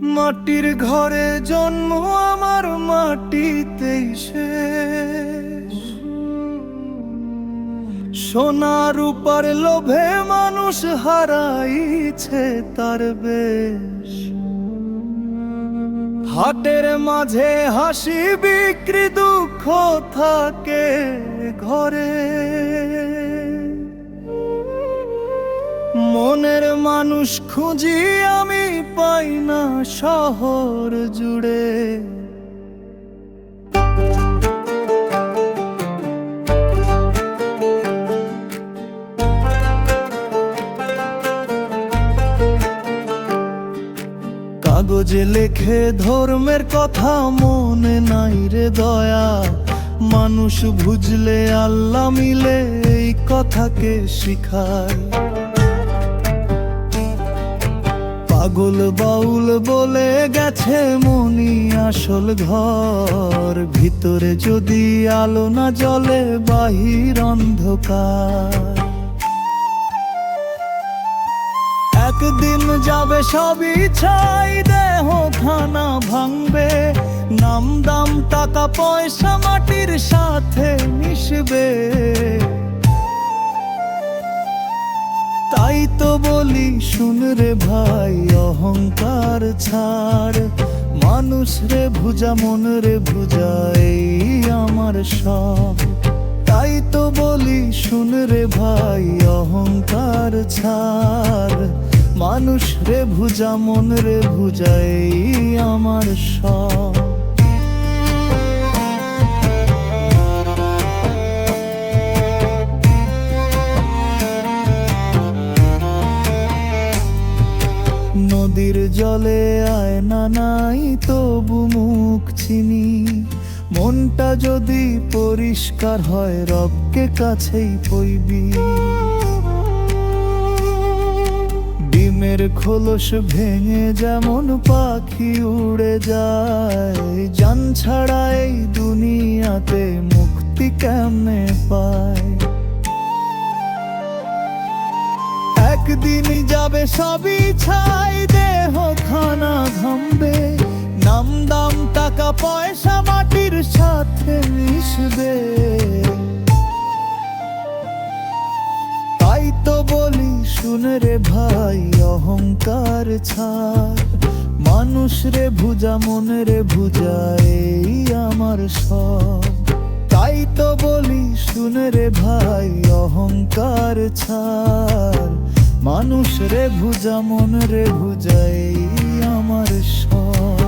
মাটির ঘরে জন্ম আমার মাটিতেই শেষ। সোনার উপর লোভে মানুষ হারাইছে তার বেশ। হাটের মাঝে হাসি বিক্রি দুঃখ থাকে ঘরে। মনের মানুষ খুঁজি আমি পাই না শহর জুড়ে। কাগজে লেখে ধর্মের কথা মনে নাই রে দয়া। মানুষ বুঝলে আল্লাহ মিলে এই কথাকে শিখায়। পাগল বাউল বলে গেছে মনি আসল ঘর। ভিতরে যদি আলো না জলে বাহির অন্ধকার। একদিন যাবে সবই ছাই, দেহ খানা ভাঙবে। নাম দাম টাকা পয়সা মাটির সাথে মিশবে। তো বলি, শুন রে ভাই, অহংকার ছাড়। মানুষ রে ভুজা, মন রে ভুজা, এই আমার সব। তাই তো বলি, শুন রে ভাই, অহংকার ছাড়। মানুষ রে ভুজা, মন রে ভুজা, এই আমার সব। নদীর জলে আয়না নাই তবু মুখ চিনি মনটা যদি পরিষ্কার হয়, রবকে কাছেই পইবি। ডিমের খোলস ভেঙে যেমন পাখি উড়ে যায়, জান ছাড়া এই দুনিয়াতে মুক্তি কেমনে পায়? একদিন যাবে সবই ছাই দেহ খানা ঘামবে। নাম দাম, টাকা, পয়সা, মাটির সাথে মিশবে। তাই তো বলি, শুনে রে ভাই, অহংকার ছাড়। মানুষ রে ভুজা, মনে রে ভুজা, এই আমার সব। তাই তো বলি, শুনে রে ভাই রে ভুজা মন রে ভুজাই আমার সব।